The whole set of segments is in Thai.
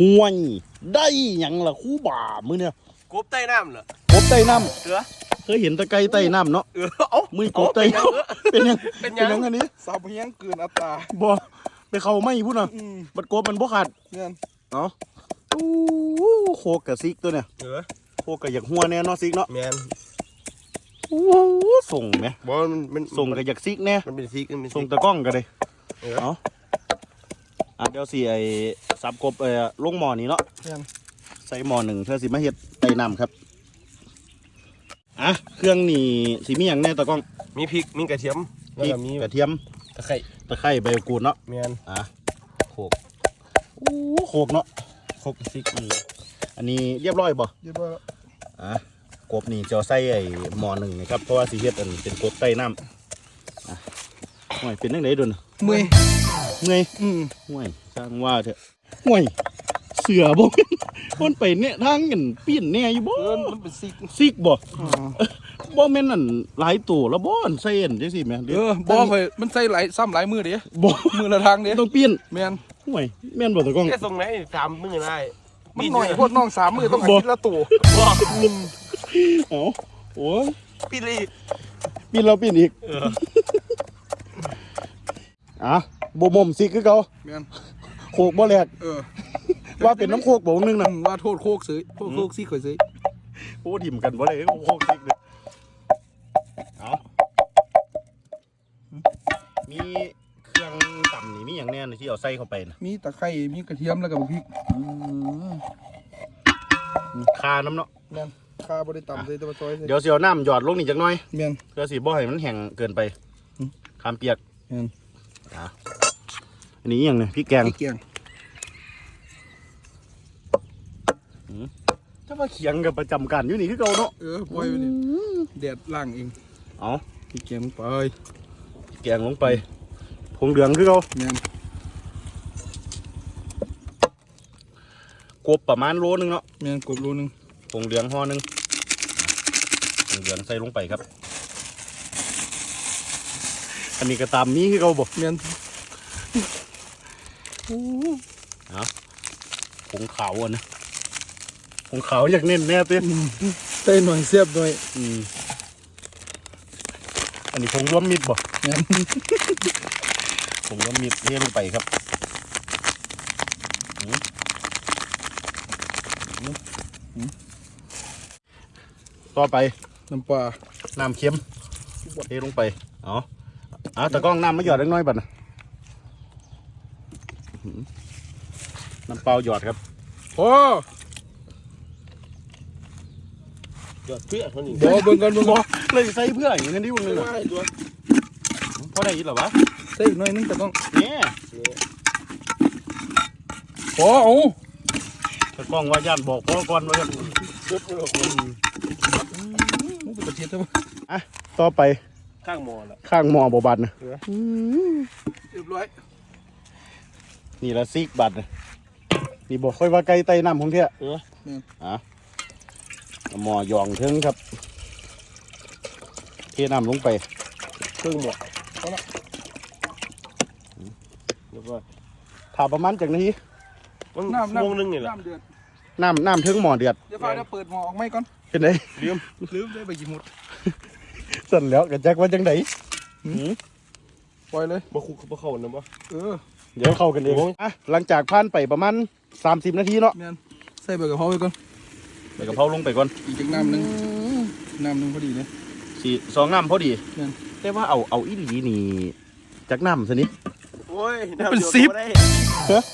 ห่วย ได้หยังล่ะครู่บ่ามือเนี่ยกบใต้น้ำเหรอกบใต้น้เสือำเคยเห็นแตะไคร้ใต้น้ำเนาะเออเอ้ามือกบใต้น้ำเป็นยังเป็นเป็นยัยังงอันนี้สาวเพียงเกินอัตราบ่ไปเข้าไม่พูดน่ะอืมบัดกบมันบ่ขาดเงินเนาะอู้โคกกับซิกตัวเนี่ยเออโคกกับอยากหัวแน่เนาะซิกเนาะแมนอู้ส่งไหมบอมันมันส่งกับอยากซิกแน่มันเป็นซิกมันเป็นส่ซิงกตะกล้องกันเลยเออเอา อะเดี๋ยวสิไอ้สับกบเอ่อลงหม้อนี้เนาะเงินใส่หม้อหนึ่งเพื่อสิมาเฮ็ดไต่น้ำครับอะเครื่องนี่สิมีอย่างแน่ตะกล้องมีพริกมีกระเทียมพแล้วริกก็มีกระเทียมตะไคร้ตะไคร้ใบมะกรูดเนาะแมนอะโขกอู้โขกเนาะครบซิกอืมอันนี้เรียบร้อยบ่ เรียบร้อยแล้วอะกบนี่จะเอาใส่ไอ้หม้อหนึ่งนะครับเพราะว่าสิเฮ็ดอันเป็นกบใต้น้ำอะห่วยเป็นจังไดโดนเมื่อย เมื่อยอืมห่วยช่างว่าเถอะห่วย เสือบ่คนไปเนี่ยทางกันปีนแน่อยู่บ่เกินมันเป็นซิกซิกบ่อ่าบ่แม่นนั่นหลายตัวแล้วบ่อันใส่อันจังซี่แหม่เออบ่เคยมันใส่หลายซ้ำหลายมือเด้บ่มือละทางเด้ต้องปีนแมนห่วยแม่นบ่ตะกล้องแค่ส่งไหนสามมือได้มันหน่อยพวกน้องสามมือต้องบ่อาทิตย์ละตัวบ่เอ้าโอ้ยพี่ลีปีนแล้วปีนอีกเอออะ บ่ม่มซิกคือเก่าแมนโคกบ่แลกเออว่าเป็นน้ำโคกบ่นึงอืน่ะมว่าโทษโคกซื้อโทษโคกซี่ข่อยซื้อโอ้ถิ่มกันบ่ได้โคกซิกเด้อเอามีเครื่องต่ำนี่มีหยังแน่น่ะที่เอาใส่เข้าไปน่ะมีตะไคร้มีกระเทียมแล้วก็พริกคาน้ำเนาะแมนข้าบ่ได้ต่ำเลยแต่ว่าซอยเลยเดี๋ยวสิเอาน้ำหยอดลงนี่จักหน่อยแมนเพื่อสิบ่ให้มันแห้งเกินไปอืมคามเปียกแม่นอะ อันนี้อหย่างเนี่ยพริกแกงพริกแกงถ้ามาเขียงกับประจำการอยู่นี่คือเก่าเนาะเออปล่อยไปนี่แดดล่างเองเอาพริกแกงลงไปพริกแกงลงไปผงเหลืองคือเก่าแมนกบประมาณโลนึงเนาะแมนกบโลนึงผงเหลืองห่อหนึงผงเหลืองใส่ลงไปครับ อันนี้ก็ตามนี้คือเก่าบ่แมน ผงขาวอะนะผงขาวอยากเน้นแน่เต้นใส่หน่อยเสียบหน่อยอืมอันนี้ผงรวมมิตรบ่แมนผงรวมมิตรเทลงไปครับอืมอืมอืมต่อไปน้ำปลาน้ำเค็มเทลงไปเอาเอาตะกร้องน้ำมาหยอดเล็กน้อยบัดนะอื้อหือ น้ำเปล่าหยอดครับ โอ้ยอดเพื่อคนนี้บ่เบิ่งกันเบิ่งบกัอนเลยใส่เพื่ออย่างนี้ดิวนึงอะได้ตัวพอได้ยินหรอวะใส่อีกหน่อยนึงแต่ต้องเนี่ยโอ้เอาตะกร้องว่าย่านบอกพ่อก่อนว่าครับปุ๊บเลยมันเป็นกระเทียมใช่ปะต่อไปข้างหมอละข้างหมอบบัดนะเรียบร้อย นี่ละซิกบัดนะนี่บอกค่อยว่าไก่ไต่น้ำของเที่ยเอออะเอาหมอยองเทิงครับ เทน้ำลงไปเครื่องหมอเรียบร้อยถาประมาณจากนาทีมันน้ำชั่วโมงหนึงนี่แหละน้ำเดือดน้ำน้ำเทิงหมอเดือดเดี๋ยวฟ้าจะเปิดหม้อออกไหมก่อนเป็นไงลืมลืมได้ใบกี่หมดสั่นแล้วกระจักว่าจังไดปล่อยเลยบ่คุกบ่เข้านะบ่เออ เดี๋ยวเข้ากันเองโอ้ยอะหลังจากผ่านไปประมาณ30 นาทีเนาะแมนใส่ใบกะเพราไปก่อนใบกะเพราลงไปก่อนอีกจักน้ำหนึงน้ำหนึงพอดีเลยสี่สองน้ำพอดีนั่นแต่ว่าเอาเอาอีหลีนี่จากน้ำสนิทโอ้ยเป็นสิบได้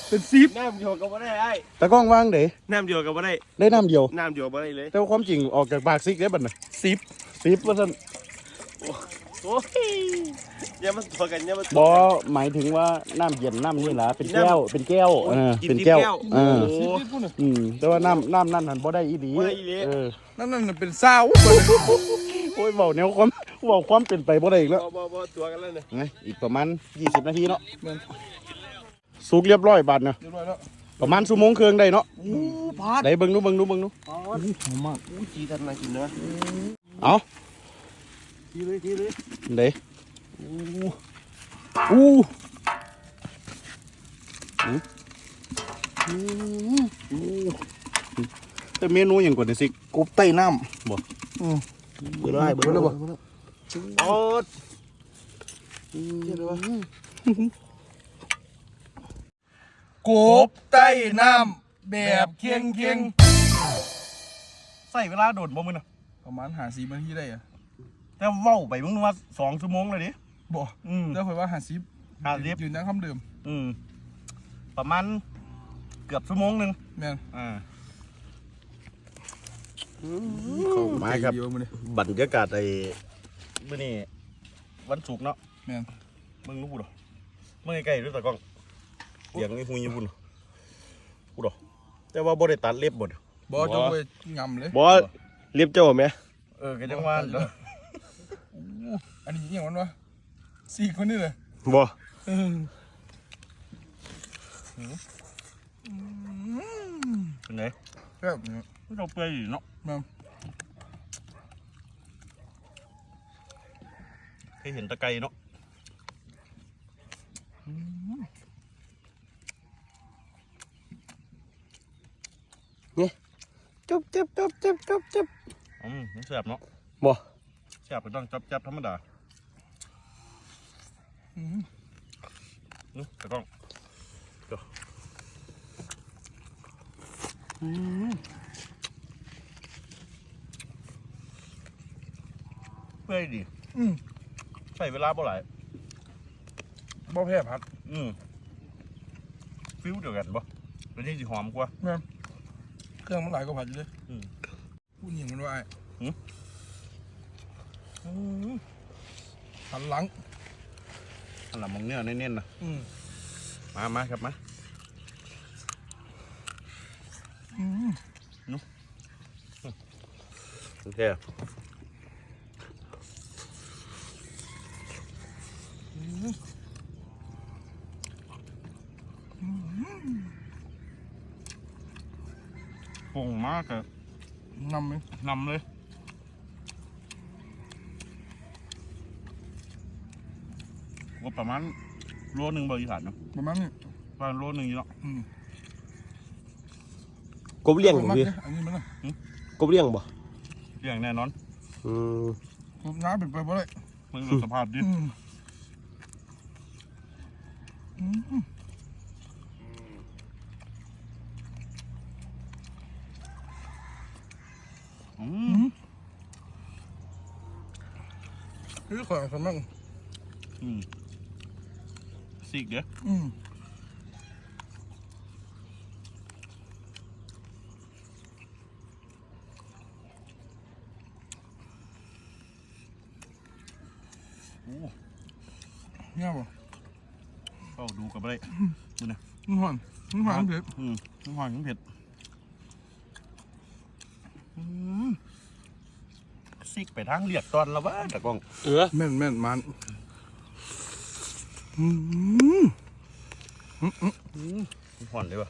เป็นซีบน้ำเดียวก็บ่ได้ไอ้ตะกล้องว่างเด้น้ำเดียวก็บ่ได้ได้น้ำเดียวน้ำเดียวบ่ได้เลย แต่ว่าความจริงออกจากปากซิกได้บัดน่ะซีบสิบว่าซั่นโอ้ย อย่ามาตัวกันอย่ามาตัวบ่กันหมายถึงว่าน้ำเย็นน้ำนี่ล่ะเป็นแก้วเป็นแก้วเออกินเป็นแก้วที่แก้วเออโอ้ซีบพูดหน่อยอืมแต่ว่าน้ำน้ำนั่นหันบ่ได้อีหลีบ่ได้อีหลีเออนั่นนั่นนะเป็นสาวโอ้ยเบาแนวความเบาความเป็นไปบ่ได้อีกแล้วบ่บ่บ่ตัวกันแล้วเนี่ยไงอีกประมาณ20นาทีเนาะแมนสุกเรียบร้อยบัดน่ะเรียบร้อยแล้วประมาณชั่วโมงครึ่งได้เนาะโอ้พาดได้เบิ่งดูเบิ่งดูเบิ่งดูพาดหอมมากอู้จีทันมากินนะเอาทีเลยทีเลยเด้ อู้อู้แต่เมนูอย่างกว่านี้สิกบใต้น้บ่ำอืมเบื่อได้เบื่อเบิดแล้วบ่โอ๊ดเฮ็ดได้ปะกบใต้น้ำแบบเคียงเคียงใส่เวลาโดดบ่มึงนะประมาณหาสีนาทีได้อะแต่เว้าไปมึงว่าสองชั่วโมงเลยดิ บ่อืม แล้วค่อยว่าหาสีห้าสิบ ยืนยันคำเดิมอืม ประมาณเกือบชั่วโมงหนึ่งแม่นอ่า เข้ามาครับ ใจเดียวมื้อนี้บรรยากาศไอ้มื้อนี้วันศุกร์เนาะแม่นมึงรู้บุดหรอมึงใกล้ๆด้วยตากล้องเสียงไอ้หุยญี่ปุ่นพูดหรอแต่ว่าบ่ได้ตัดเล็บบ่ดบ่จงไปงำเลยบอสเรียบเจ้าไหมเออก็จังว่าเด้ออันนี้อิหยังมันวะ สี่คนนี่เลยบอเออเป็นไงแบบนี้เราเปื่อยอยู่เนาะแม่นเคยเห็นตะไคร้เนาะจุ๊บจุ๊บจุ๊บจุ๊บจุ๊บจุ๊บอืมมันแซ่บเนาะบอแซ่บก็ต้องจับจับธรรมดาอืม นี่ตากล้องก็เปื่อยดีอืมใช้เวลาบ่หลายบ่แพ้ผัด อืมฟิวเดียวกันบ่เป็นที่สิหอมกว่าเครื่องมันหลายกว่าผัดอยู่เลยอืมพูดอหย่างมันว่าไอ้อืมหันหลัง อันหลังมองเนื้อเน้นๆนะอืมมามาครับมาอืมโอเคปรุงมากอะนำไหมนำเลย ว่าประมาณโลหนึ่งบริษัทเนาะประมาณนี้ประมาณโลหนึ่งอยู่เนาะอืมกบเลี้ยงประบ่มาณพี่นี้อันนี้มันนะกบเลี้ยงบ่เรื่องแน่นอนอืมผมน้ำเป็นไปบ่ได้มึงดูสภาพดิอืมอืมอือืมมคือขอสมังอืม สิกเด้ออืมโอ้เนี่ยบ่เข้าดูกับอะไรมันหอนมันหอนเผ็ดอืมน้ำหอยน้ำเผ็ดอืมซิกไปทางเลียดตอนแล้ววะตะกล้องเออแม่นแม่นมัน อืมน้ำหอนเลยวะ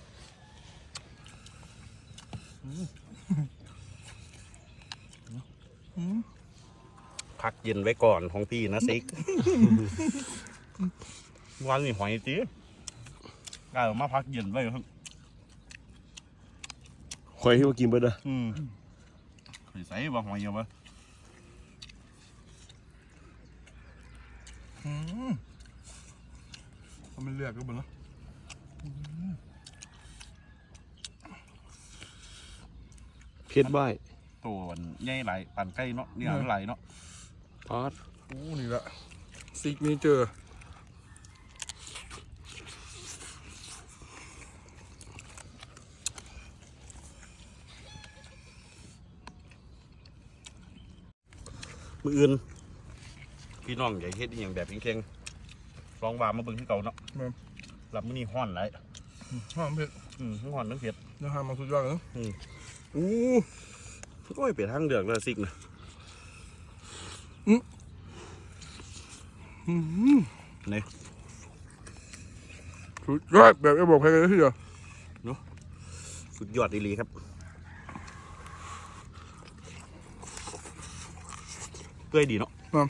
พักเย็นไว้ก่อนของพี่นะซิก วันนี้หอยตีกลายออกมาพักเย็นไว้ครับคอยที่ว่ากินเบิดเด้อืมเคยใส่บ่หอยเอาบ่อืม เอามันเลือกก็บ่เนาะเผ็ดบ่ายตัวมันใหญ่หลายปานไก่เนาะเนี่ยมันไหลายเนาะปาดโอ้นี่ละซิกนี่เจอมืออื่น พี่น้องอย่าเฮ็ดอหย่างแบบเค็งๆ ลองวางมาเบิ่งที่เก่าเนาะรับมื้อนี้ฮ้อนหลายหอมเผ็ดอืมทั้งฮ้อนทั้งเผ็ด เนื้อหามันสุดยอดเลยอู้โอ้ยเปลี่ยนทางเลือกแล้วสิกนะอืมนี่สุดยอดแบบจะบอกใครเลยทีเดียวสุดยอดอีหลีครับ เปื่อยดีเนาะครับ